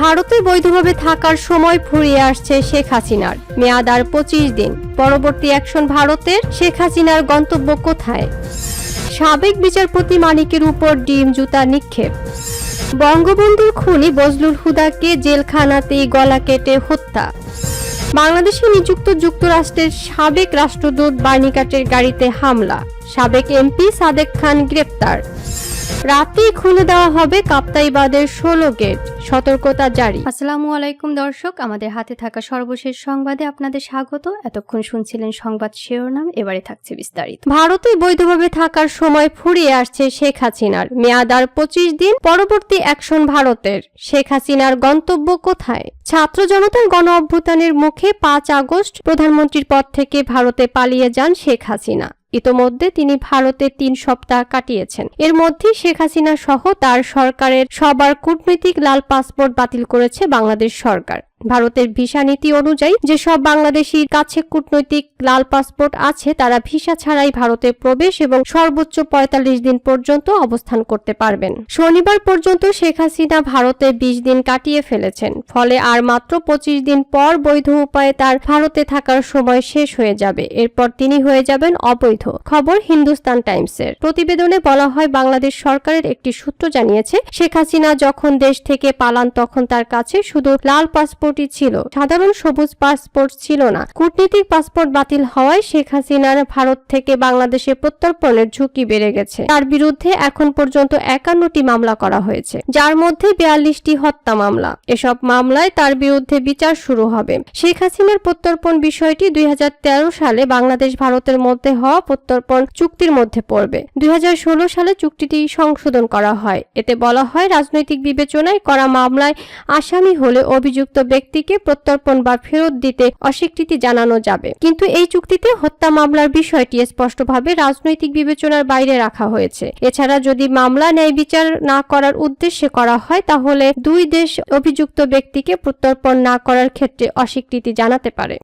ভারতে বৈধভাবে থাকার সময় ফুরিয়ে আসছে শেখ হাসিনার। মেয়াদ আর পঁচিশ দিন। পরবর্তী অ্যাকশন ভারতের। শেখ হাসিনার গন্তব্য কোথায়? সাবেক বিচারপতি মানিকের উপর ডিম জুতা নিক্ষেপ। বঙ্গবন্ধুর খুনি বজলুল হুদাকে জেলখানাতেই গলা কেটে হত্যা। বাংলাদেশে নিযুক্ত যুক্তরাষ্ট্রের সাবেক রাষ্ট্রদূত বার্নিকাটের গাড়িতে হামলা। সাবেক এমপি সাদেক খান গ্রেপ্তার। রাতেই খুলে দেওয়া হবে কাপ্তাইবাদের ষোলো গেট। সতর্কতা জারি। আসসালামু আলাইকুম দর্শক, আমাদের হাতে থাকা সর্বশেষ সংবাদে আপনাদের স্বাগত। এতক্ষণ শুনছিলেন সংবাদ শিরোনাম, এবারে থাকছে বিস্তারিত। ভারতে বৈধভাবে থাকার সময় ফুরিয়ে আসছে শেখ হাসিনার। মেয়াদ আর পঁচিশ দিন পরবর্তী অ্যাকশন ভারতের। শেখ হাসিনার গন্তব্য কোথায়? ছাত্র জনতার গণ অভ্যুত্থানের মুখে পাঁচ আগস্ট প্রধানমন্ত্রীর পদ থেকে ভারতে পালিয়ে যান শেখ হাসিনা। ইতোমধ্যে তিনি ভারতে তিন সপ্তাহ কাটিয়েছেন। এর মধ্যে শেখ হাসিনা সহ তার সরকারের সবার কূটনৈতিক লাল পাসপোর্ট বাতিল করেছে বাংলাদেশ সরকার। ভারতের ভিসা নীতি অনুযায়ী যেসব বাংলাদেশির কাছে কূটনৈতিক লাল পাসপোর্ট আছে, তারা ভিসা ছাড়াই ভারতে প্রবেশ এবং সর্বোচ্চ পঁয়তাল্লিশ দিন পর্যন্ত অবস্থান করতে পারবেন। শনিবার পর্যন্ত শেখ হাসিনা ভারতে বিশ দিন কাটিয়ে ফেলেছেন, ফলে আর মাত্র পঁচিশ দিন পর বৈধ উপায়ে তার ভারতে থাকার সময় শেষ হয়ে যাবে। এরপর তিনি হয়ে যাবেন অবৈধ। খবর হিন্দুস্তান টাইমসের। প্রতিবেদনে বলা হয়, বাংলাদেশ সরকারের একটি সূত্র জানিয়েছে, শেখ হাসিনা যখন দেশ থেকে পালান, তখন তার কাছে শুধু লাল পাসপোর্টই ছিল। সাধারণ সবুজ পাসপোর্ট ছিল না। কূটনীতিক পাসপোর্ট বাতিল হওয়ায় শেখ হাসিনার ভারত থেকে বাংলাদেশে প্রত্যর্পণের ঝুঁকি বেড়ে গেছে। তার বিরুদ্ধে এখন পর্যন্ত একান্নটি মামলা করা হয়েছে, যার মধ্যে বিয়াল্লিশটি হত্যা মামলা। এসব মামলায় তার বিরুদ্ধে বিচার শুরু হবে। শেখ হাসিনার প্রত্যর্পণ বিষয়টি দুই হাজার তেরো সালে বাংলাদেশ ভারতের মধ্যে হওয়া প্রত্যর্পণ চুক্তির মধ্যে পড়বে। দুই হাজার ষোলো সালে চুক্তিটি সংশোধন করা হয়। এতে বলা হয় রাজনৈতিক বিবেচনায় করা মামলায় আসামি হলে অভিযুক্ত ব্যক্তিকে প্রত্যর্পণ বা ফেরত দিতে অস্বীকৃতি জানানো যাবে। কিন্তু এই চুক্তিতে হত্যা মামলার বিষয়টি স্পষ্টভাবে রাজনৈতিক বিবেচনার বাইরে রাখা হয়েছে। এছাড়া যদি মামলা ন্যায় বিচার না করার উদ্দেশ্যে করা হয়, তাহলে দুই দেশ অভিযুক্ত ব্যক্তিকে প্রত্যর্পণ না করার ক্ষেত্রে অস্বীকৃতি জানাতে পারে।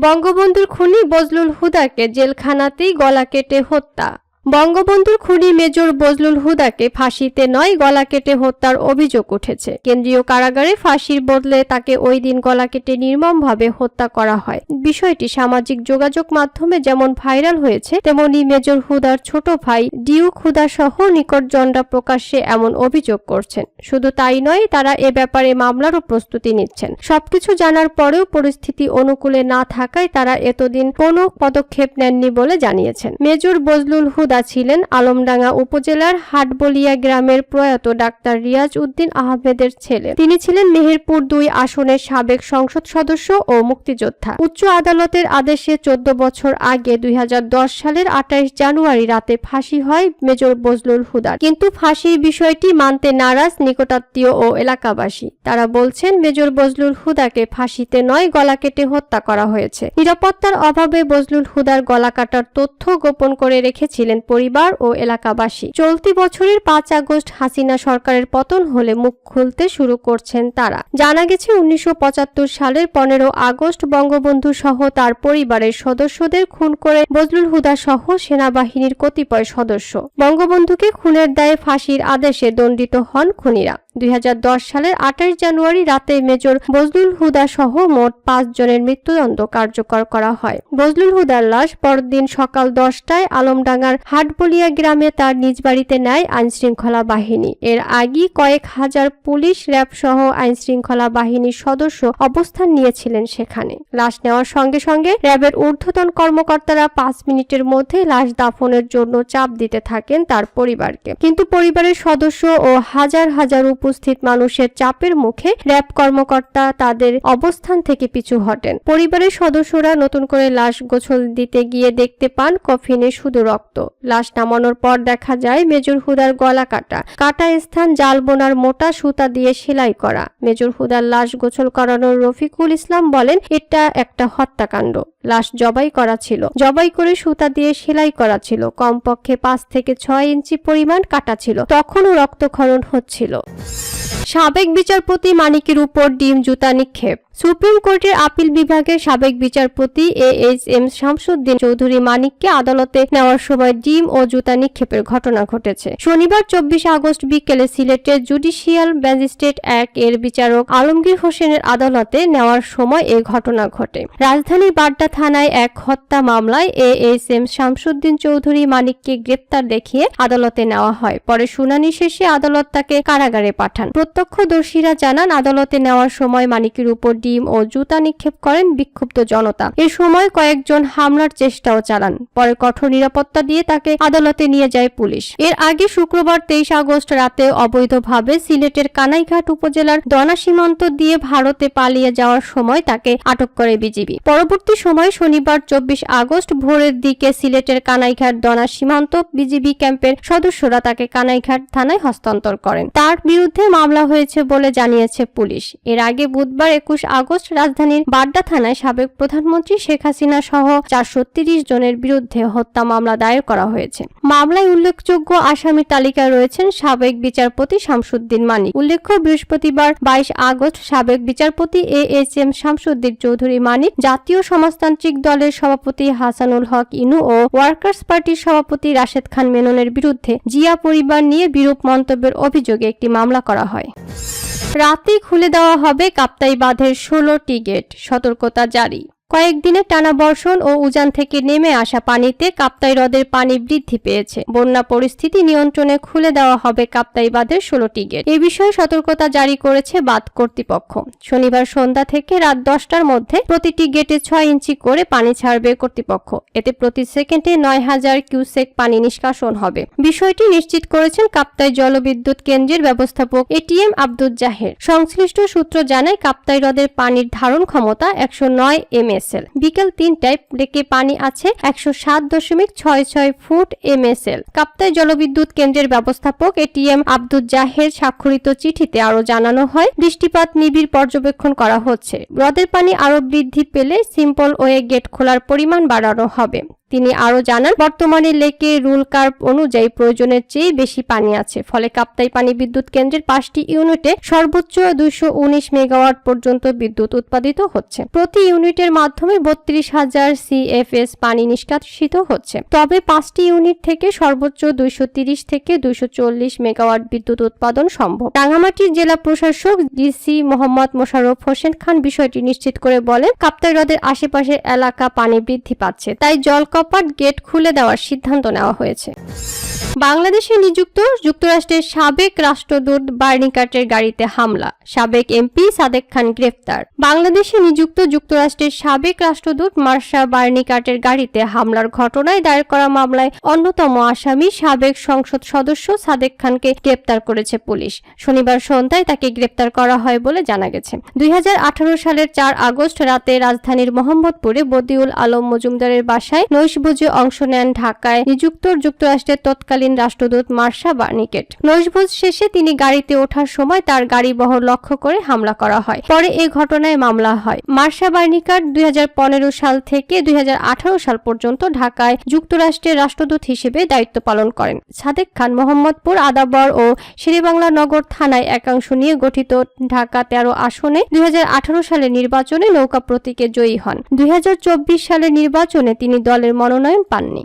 বঙ্গবন্ধুর খুনি বজলুল হুদাকে জেলখানাতেই গলা কেটে হত্যা। বঙ্গবন্ধুর খুনি মেজর বজলুল হুদাকে ফাঁসিতে নয় গলা কেটে হত্যার অভিযোগ উঠেছে। কেন্দ্রীয় কারাগারে ফাঁসির বদলে তাকে ওই দিন গলা কেটে নির্মমভাবে হত্যা করা হয়। বিষয়টি সামাজিক যোগাযোগ মাধ্যমে যেমন ভাইরাল হয়েছে, তেমনি মেজর হুদার ছোট ভাই ডিউক হুদা সহ নিকটজনরা প্রকাশ্যে এমন অভিযোগ করছেন। শুধু তাই নয়, তারা এ ব্যাপারে মামলারও প্রস্তুতি নিচ্ছেন। সবকিছু জানার পরেও পরিস্থিতি অনুকূলে না থাকায় তারা এতদিন কোনো পদক্ষেপ নেননি বলে জানিয়েছেন। মেজর বজলুল হুদা ছিলেন আলমডাঙ্গা উপজেলার হাটবলিয়া গ্রামের প্রয়াত ডাক্তার রিয়াজ উদ্দিন আহমেদের ছেলে। তিনি ছিলেন মেহেরপুর দুই আসনের সাবেক সংসদ সদস্য ও মুক্তিযোদ্ধা। উচ্চ আদালতের আদেশে চোদ্দ বছর আগে দুই হাজার দশ সালের আঠাইশ জানুয়ারি রাতে ফাঁসি হয় মেজর বজলুল হুদার কিন্তু ফাঁসির বিষয়টি মানতে নারাজ নিকটাত্মীয় ও এলাকাবাসী। তারা বলছেন, মেজর বজলুল হুদাকে ফাঁসিতে নয়, গলা কেটে হত্যা করা হয়েছে। নিরাপত্তার অভাবে বজলুল হুদার গলা কাটার তথ্য গোপন করে রেখেছিলেন পরিবার ও এলাকাবাসী। চলতি বছরের পাঁচ আগস্ট হাসিনা সরকারের পতন হলে মুখ খুলতে শুরু করছেন তারা। জানা গেছে, উনিশশো সালের পনেরো আগস্ট বঙ্গবন্ধু সহ তার পরিবারের সদস্যদের খুন করে বজলুল হুদা সহ সেনাবাহিনীর কতিপয় সদস্য। বঙ্গবন্ধুকে খুনের দায়ে ফাঁসির আদেশে দণ্ডিত হন খুনিরা। দুই হাজার দশ সালের আঠাশ জানুয়ারি রাতে মেজর বজলুল হুদা সহ মোট পাঁচ জনের মৃত্যুদণ্ড কার্যকর করা হয়। বজলুল হুদার লাশ পরদিন সকাল দশটায় আলমডাঙ্গার হাটবলিয়া গ্রামে তার নিজ বাড়িতে নেয় আইনশৃঙ্খলা বাহিনী। এর আগেই কয়েক হাজার পুলিশ র্যাব সহ আইনশৃঙ্খলা বাহিনীর সদস্য অবস্থান নিয়েছিলেন সেখানে। লাশ নেওয়ার সঙ্গে সঙ্গে র্যাবের ঊর্ধ্বতন কর্মকর্তারা পাঁচ মিনিটের মধ্যে লাশ দাফনের জন্য চাপ দিতে থাকেন তার পরিবারকে। কিন্তু পরিবারের সদস্য ও হাজার হাজার উপস্থিত মানুষের চাপের মুখে র্যাব কর্মকর্তা তাদের অবস্থান থেকে পিছু হটেন। পরিবারের সদস্যরা নতুন করে লাশ গোছল দিতে গিয়ে দেখতে পান কফিনে শুধু রক্ত। লাশ নামানোর পর দেখা যায় মেজর হুদার গলা কাটা। কাটা স্থান জাল বোনার মোটা সুতা দিয়ে সেলাই করা। মেজর হুদার লাশ গোছল করানোর রফিকুল ইসলাম বলেন, এটা একটা হত্যাকাণ্ড। লাশ জবাই করা ছিল। জবাই করে সুতা দিয়ে সেলাই করা ছিল। কমপক্ষে পাঁচ থেকে ছয় ইঞ্চি পরিমাণ কাটা ছিল। তখনও রক্তক্ষরণ হচ্ছিল। সাবেক বিচারপতি মানিকের উপর ডিম জুতা নিক্ষেপ। সুপ্রিম কোর্টের আপিল বিভাগের সাবেক বিচারপতি A H M Shamsuddin Chowdhury মানিককে আদালতে নেওয়ার সময় ডিম ও জুতা নিক্ষেপের ঘটনা ঘটেছে। শনিবার চব্বিশ আগস্ট বিকেলে সিলেটের জুডিশিয়াল ম্যাজিস্ট্রেট এক এর বিচারক আলমগীর হোসেনের আদালতে নেওয়ার সময় এ ঘটনা ঘটে। রাজধানীর বাড্ডা থানায় এক হত্যা মামলায় A H M Shamsuddin Chowdhury মানিককে গ্রেপ্তার দেখিয়ে আদালতে নেওয়া হয়। পরে শুনানি শেষে আদালত তাকে কারাগারে পাঠান। প্রত্যক্ষদর্শীরা জানান, আদালতে নেওয়ার সময় মানিকের উপর ডিম ও জুতা নিক্ষেপ করেন বিক্ষুব্ধ জনতা। এ সময় কয়েকজন হামলার চেষ্টাও চালান। পরে কঠোর নিরাপত্তা দিয়ে তাকে আদালতে নিয়ে যায় পুলিশ। এর আগে শুক্রবার তেইশ আগস্ট রাতে অবৈধভাবে সিলেটের কানাইঘাট উপজেলার দনা সীমান্ত দিয়ে ভারতে পালিয়ে যাওয়ার সময় তাকে আটক করে বিজিবি। পরবর্তী সময় শনিবার চব্বিশ আগস্ট ভোরের দিকে সিলেটের কানাইঘাট দনা সীমান্ত বিজিবি ক্যাম্পের সদস্যরা তাকে কানাইঘাট থানায় হস্তান্তর করেন। তার বিরুদ্ধে মামলা হয়েছে বলে জানিয়েছে পুলিশ। এর আগে বুধবার একুশ আগস্ট রাজধানীর বাড্ডা থানায় সাবেক প্রধানমন্ত্রী শেখ হাসিনা সহ চারশো জনের বিরুদ্ধে হত্যা মামলা দায়ের করা হয়েছে। মামলায় উল্লেখযোগ্য আসামির তালিকায় রয়েছেন সাবেক বিচারপতি শামসুদ্দিন মানিক। উল্লেখ্য, বৃহস্পতিবার বাইশ আগস্ট সাবেক বিচারপতি A H M Shamsuddin Chowdhury Manik, জাতীয় সমাজতান্ত্রিক দলের সভাপতি হাসানুল হক ইনু ও ওয়ার্কার্স পার্টির সভাপতি রাশেদ খান মেননের বিরুদ্ধে জিয়া পরিবার নিয়ে বিরূপ মন্তব্যের অভিযোগে একটি মামলা করা হয়। রাতেই খুলে দেওয়া হবে কাপ্তাই বাঁধের ষোলোটি গেট। সতর্কতা জারি। কয়েকদিনের টানা বর্ষণ ও উজান থেকে নেমে আসা পানিতে কাপ্তাই হ্রদের পানি বৃদ্ধি পেয়েছে। বন্যা পরিস্থিতি নিয়ন্ত্রণে খুলে দেওয়া হবে কাপ্তাই বাঁধের ষোলোটি গেট। এ বিষয়ে সতর্কতা জারি করেছে বাঁধ কর্তৃপক্ষ। শনিবার সন্ধ্যা থেকে রাত দশটার মধ্যে প্রতিটি গেটে ছয় ইঞ্চি করে পানি ছাড়বে কর্তৃপক্ষ। এতে প্রতি সেকেন্ডে নয় হাজার কিউসেক পানি নিষ্কাশন হবে। বিষয়টি নিশ্চিত করেছেন কাপ্তাই জলবিদ্যুৎ কেন্দ্রের ব্যবস্থাপক এটিএম আব্দুল জাহের। সংশ্লিষ্ট সূত্র জানায়, কাপ্তাই হ্রদের পানির ধারণ ক্ষমতা একশো নয় এমএসএল। বিকেল তিনটায় লেকে পানি আছে একশো সাত দশমিক ছয় ছয় ফুট এমএসএল। কাপ্তাই জলবিদ্যুৎ কেন্দ্রের ব্যবস্থাপক এটিএম আব্দুল জাহের স্বাক্ষরিত চিঠিতে আরও জানানো হয়, বৃষ্টিপাত নিবিড় পর্যবেক্ষণ করা হচ্ছে। হ্রদের পানি আরও বৃদ্ধি পেলে সিম্পল ওয়ে গেট খোলার পরিমাণ বাড়ানো হবে। তিনি আরও জানান, বর্তমানে লেকে রুল কার্ভ অনুযায়ী প্রয়োজনের চেয়ে বেশি পানি আছে। ফলে কাপ্তাই পানি বিদ্যুৎ কেন্দ্রের পাঁচটি ইউনিটে সর্বোচ্চ দুইশো উনিশ মেগাওয়াট পর্যন্ত বিদ্যুৎ উৎপাদিত হচ্ছে। প্রতি ইউনিটের মাধ্যমে বত্রিশ হাজার সিএফএস পানি নিষ্কাশিত হচ্ছে। তবে পাঁচটি ইউনিট থেকে সর্বোচ্চ দুইশো থেকে দুইশো চল্লিশ মেগাওয়াট বিদ্যুৎ উৎপাদন সম্ভব। রাঙামাটির জেলা প্রশাসক ডিসি মোহাম্মদ মোশাররফ হোসেন খান বিষয়টি নিশ্চিত করে বলেন, কাপ্তাই হ্রদের আশেপাশের এলাকা পানি বৃদ্ধি পাচ্ছে, তাই জল কপাট গেট খুলে দেওয়ার সিদ্ধান্ত নেওয়া হয়েছে। বাংলাদেশে নিযুক্ত যুক্তরাষ্ট্রের সাবেক রাষ্ট্রদূত বার্নিকাটের গাড়িতে হামলা। সাবেক এমপি সাদেক খান গ্রেফতার। বাংলাদেশে নিযুক্ত যুক্তরাষ্ট্রের সাবেক রাষ্ট্রদূত মার্শা বার্নিকাটের গাড়িতে হামলার ঘটনায় দায়ের করা মামলায় অন্যতম আসামি সাবেক সংসদ সদস্য সাদেক খানকে গ্রেপ্তার করেছে পুলিশ। শনিবার সন্ধ্যায় তাকে গ্রেপ্তার করা হয় বলে জানা গেছে। দুই হাজার আঠারো সালের চার আগস্ট রাতে রাজধানীর মোহাম্মদপুরে বদিউল আলম মজুমদারের বাসায় নৈশভোজে অংশ নেন ঢাকায় নিযুক্ত যুক্তরাষ্ট্রের তৎকালীন রাষ্ট্রদূত মার্শা বার্নিকেট। নৈশভোজ শেষে তিনি গাড়িতে ওঠার সময় তার গাড়ি বহর লক্ষ্য করে হামলা করা হয়। পরে এই ঘটনায় মামলা হয়। মার্শা বার্নিকাট দুই সাল থেকে দুই সাল পর্যন্ত ঢাকায় যুক্তরাষ্ট্রের রাষ্ট্রদূত হিসেবে দায়িত্ব পালন করেন। সাদেক খান, মোহাম্মদপুর, আদাবর ও শেরেবাংলা নগর থানায় একাংশ নিয়ে গঠিত ঢাকা তেরো আসনে দুই সালের নির্বাচনে নৌকা প্রতীকে জয়ী হন। দুই সালের নির্বাচনে তিনি দলের মনোনয়ন পাননি।